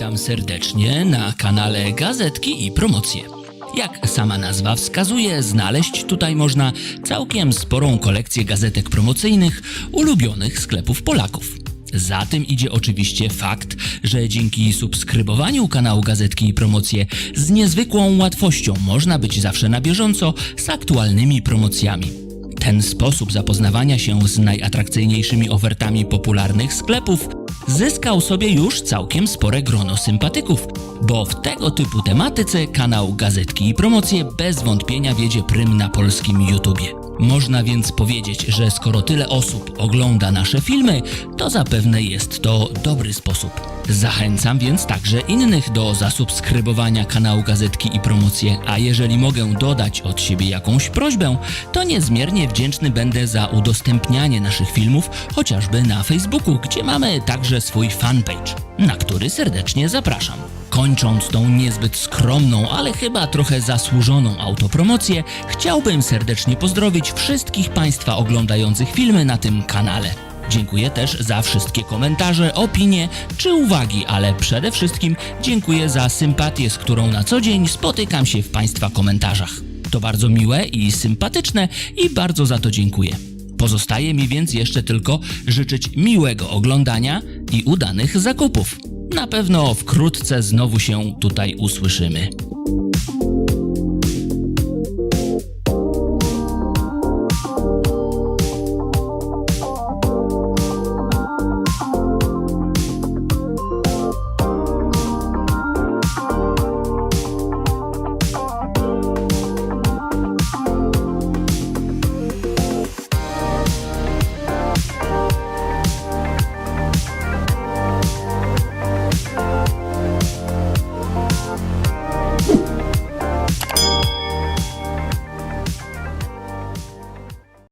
Witam serdecznie na kanale Gazetki i Promocje. Jak sama nazwa wskazuje, znaleźć tutaj można całkiem sporą kolekcję gazetek promocyjnych ulubionych sklepów Polaków. Za tym idzie oczywiście fakt, że dzięki subskrybowaniu kanału Gazetki i Promocje z niezwykłą łatwością można być zawsze na bieżąco z aktualnymi promocjami. Ten sposób zapoznawania się z najatrakcyjniejszymi ofertami popularnych sklepów zyskał sobie już całkiem spore grono sympatyków, bo w tego typu tematyce kanał Gazetki i Promocje bez wątpienia wiedzie prym na polskim YouTubie. Można więc powiedzieć, że skoro tyle osób ogląda nasze filmy, to zapewne jest to dobry sposób. Zachęcam więc także innych do zasubskrybowania kanału Gazetki i Promocje, a jeżeli mogę dodać od siebie jakąś prośbę, to niezmiernie wdzięczny będę za udostępnianie naszych filmów chociażby na Facebooku, gdzie mamy także swój fanpage, na który serdecznie zapraszam. Kończąc tą niezbyt skromną, ale chyba trochę zasłużoną autopromocję, chciałbym serdecznie pozdrowić wszystkich Państwa oglądających filmy na tym kanale. Dziękuję też za wszystkie komentarze, opinie czy uwagi, ale przede wszystkim dziękuję za sympatię, z którą na co dzień spotykam się w Państwa komentarzach. To bardzo miłe i sympatyczne i bardzo za to dziękuję. Pozostaje mi więc jeszcze tylko życzyć miłego oglądania i udanych zakupów. Na pewno wkrótce znowu się tutaj usłyszymy.